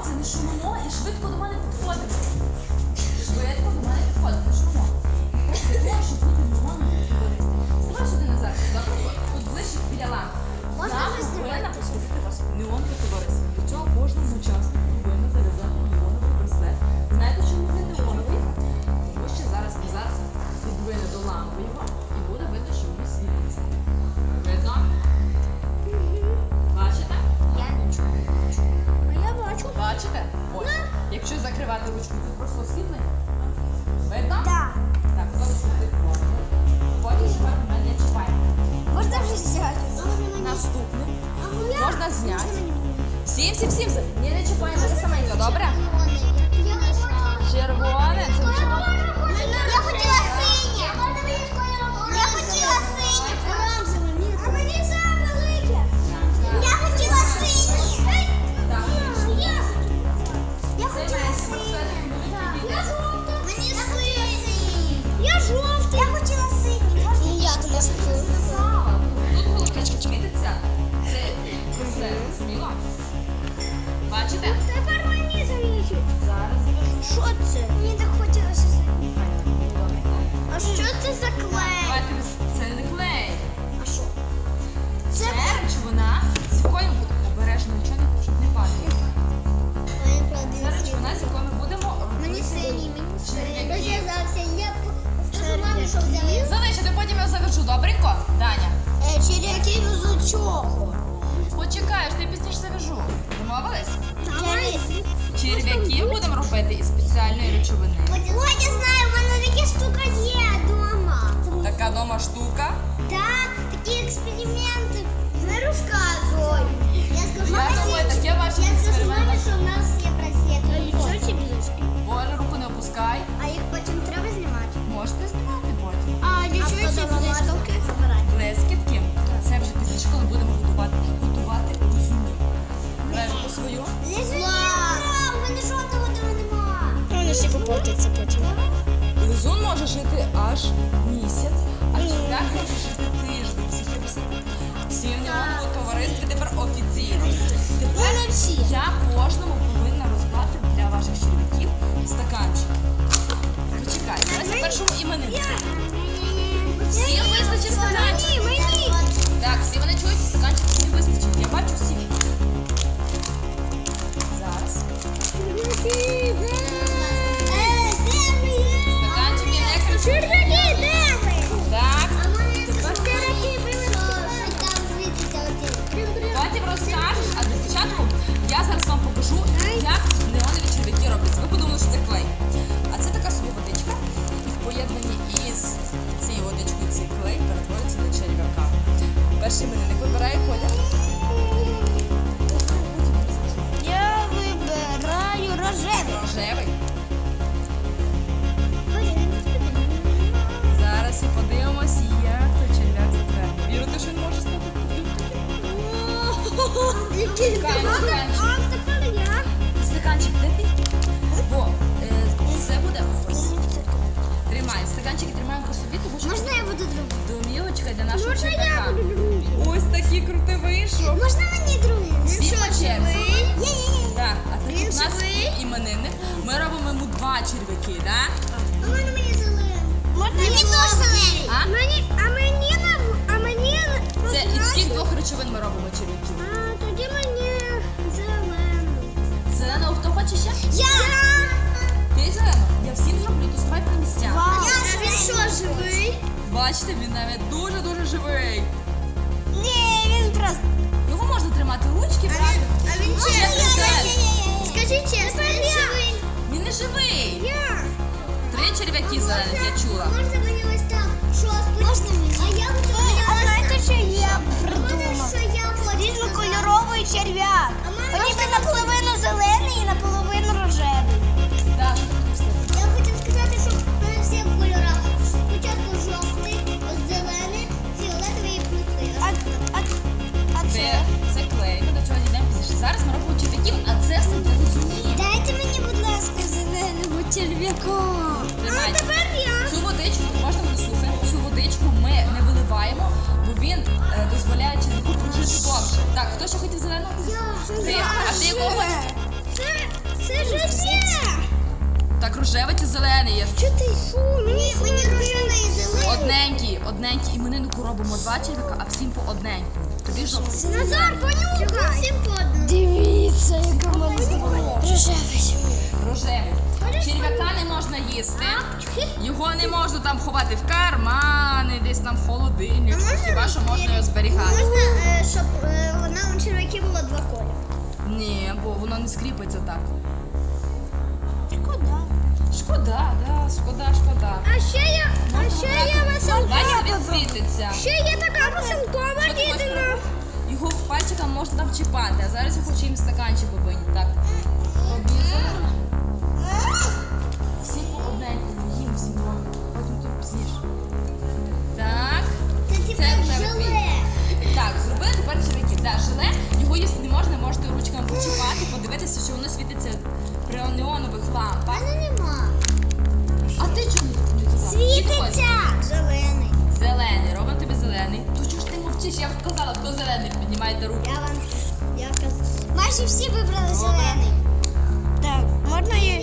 хлопці, не шумимо і швидко до мене підходимо. Швидко до мене підходимо, не шумимо. Ти можеш бути нормально говорити. Ставай сюди назад, добре? Тут ближче біля лампи. Можна вже знімати? повинна посвятити вас неонке товариство. Для цього кожному учаснику повинна зав'язати неоновий браслет. Знаєте, чому він неоновий? Тому що зараз Назар підвине до лампи його Бачите? Ось. Якщо закривати ручку, це просто освітлення. Видно? Да. Так, хто світить можна. Потім тепер не чіпаємо. Можна вже взяти. Наступний. Можна зняти. Всім, всі, всі. Ні, не чіпаємо, це саменько, добре? Червоне, це нічого. Що взяли. Залишити, потім я завяжу, добренько? Даня. Черв'яки з чого? Почекаєш, ти пізніше завяжу. Домовились? Черв'яки. Черв'яків будемо робити із спеціальної речовини. Ой, я знаю, в мене така штука є вдома. Така дома штука. Так, такі експерименти. Не розказуй. Я скажу, Я думаю, таке ваше я Вони потім. Лизун може жити аж місяць, а черв'як може жити тиждень. Всі всі- Всі в ньому товаристві тепер офіційно. Тепер я кожному повинна розклати для ваших черв'яків стаканчик. Почекай, давай першому імениннику. Всім вистачить стаканчик. А тепер я. Стаканчик, де? Бо е, це буде ось. Тримай. Стаканчики тримаємо по собі, тому що Можна я буду другий? домівочка для нашого Можна я черв'яка. буду другий? Ось такий крутий вийшов. Можна мені другий? Всі по черзі. Є-є-є. Так, а так Він у нас живий? іменинник, ми робимо йому два черв'яки, так? А можна мені зелений? Можна мені теж зелений. А мені Це із цих двох речовин ми робимо черв'яків. А, тоді мені зелену. Зеленого хто хоче ще? Я! Ти зелену? Я всім зроблю, то ставай по місцях. Я він що, живий? Бачите, він навіть дуже-дуже живий. Ні, він просто... Ти. А ти якого Це, Це Так, рожеве чи зелене є? Що ти що? Мені, мені рожевий і зелений. Одненький, одненький імениннику робимо два черка, а всім по одненьку. Тобі жовтий. Назар, понюхай. Всім по одному. Дивіться, яка рожевий. Рожевий. Черв'яка не можна їсти. Його не можна там ховати в кармани, десь там в холодильник. Хіба що можна його зберігати? Можна, е, щоб е, на у черв'яки було два кольори? Ні, бо воно не скріпиться так. Шкода. Шкода, да, шкода, шкода. А ще я, а ще я він світиться. Ще є така веселкова ти? Його пальчиком можна там чіпати, а зараз я хочу їм стаканчик. Так. Я казала, хто зелений, піднімайте руку. Я вам я казав. Майже всі вибрали зелений. Так, можна я.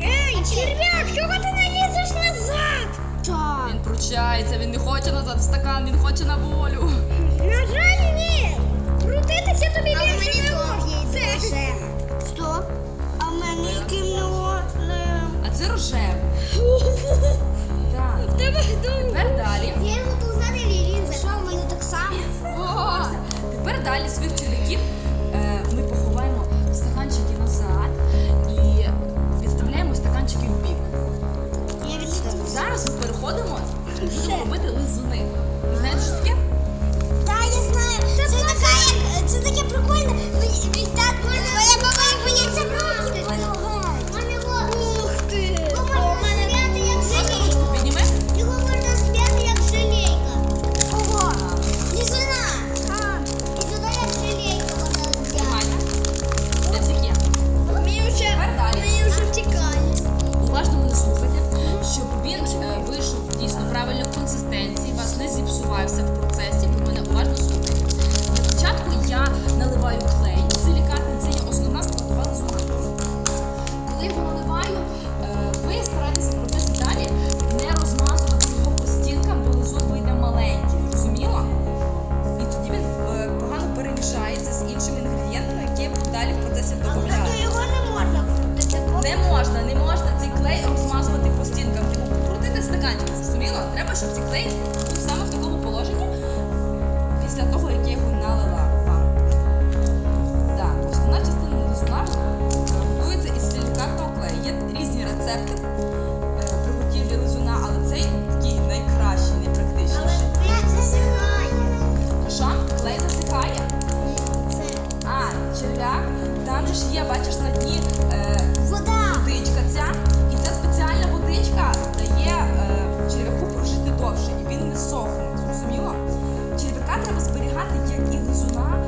Ей, черв'як, чого ти не лізеш назад? Так. Він пручається, він не хоче назад в стакан, він хоче на волю. На жаль, ні. Крутитися тобі більше не можна. Стоп. Робити лизуни. Знаєте, що таке? Так, я знаю. Це така, як це таке прикольне. Е, приготівлі лизуна, але цей такий найкращий, найпрактичніший. Що? Клей засихає? А, черв'як. Там же ж є, бачиш, на дні. Е, Вода. водичка ця, і ця спеціальна водичка дає е, черв'яку прожити довше, і він не сохне, зрозуміло? Черв'яка треба зберігати, як і лизуна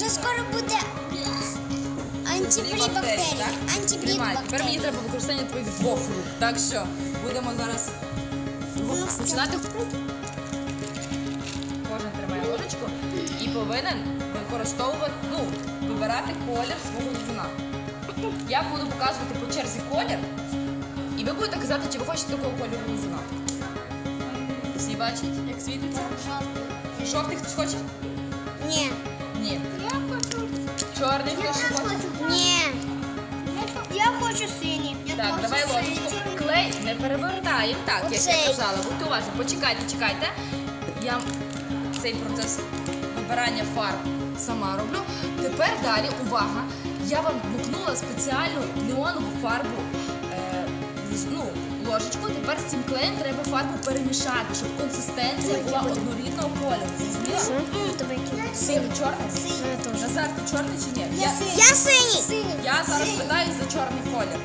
Вже скоро буде Антибрій бактерії? Антибрій Тримай. Тепер мені треба використання твоїх двох рук. Так що будемо зараз починати. Кожен тримає ложечку і повинен використовувати, ну, вибирати колір свого лизуна. Я буду показувати по черзі колір, і ви будете казати, чи ви хочете такого кольору лизуна. Всі бачать, як світиться? Жовтий хтось хоче? Ні. Ні. Чорний хтось ще хоче? Ні. Я хочу синій. Так, давай ложечку. Клей не перевертаємо. Так, як я Оцей. казала, будьте уважні. Почекайте, чекайте. Я цей процес вибирання фарб сама роблю. Тепер далі, увага! Я вам вмикнула спеціальну неонову фарбу. Е, з- ну, ложечку. Тепер з цим клеєм треба фарбу перемішати, щоб консистенція була однорідного кольору. Зрозуміла? Синій, чорний? Синій. Назар, ти чорний чи ні? Я, Я синій. я зараз питаю за чорний колір.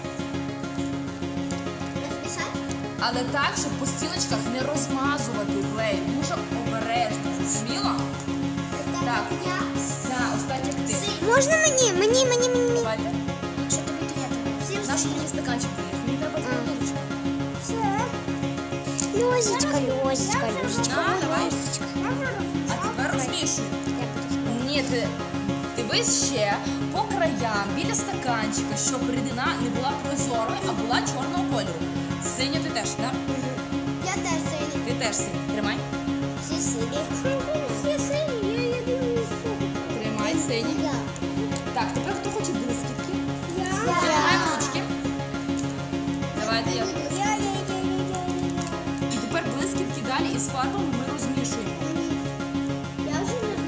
Але так, щоб по стіночках не розмазувати клей. Дуже обережно. Зрозуміло? Так. Так, останній як ти. Можна мені? Мені, мені, мені. Давайте. Що тобі то я тобі? Наш мені стаканчик даєш. Мені треба ложечка. Льозечка, льозечка, льозечка. На, давай. А тепер розмішуй. Ні, ти дивись ще по краям біля стаканчика, щоб рідина не була прозорою, а була чорного кольору. Синю ти теж, так? Я теж синя. Ти теж синя. Тримай. Всі сині, далі із фарбами ми розмішуємо.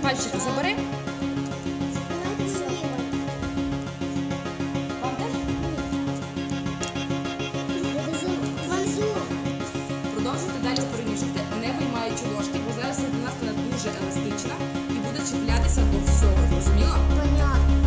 Пальчики забери.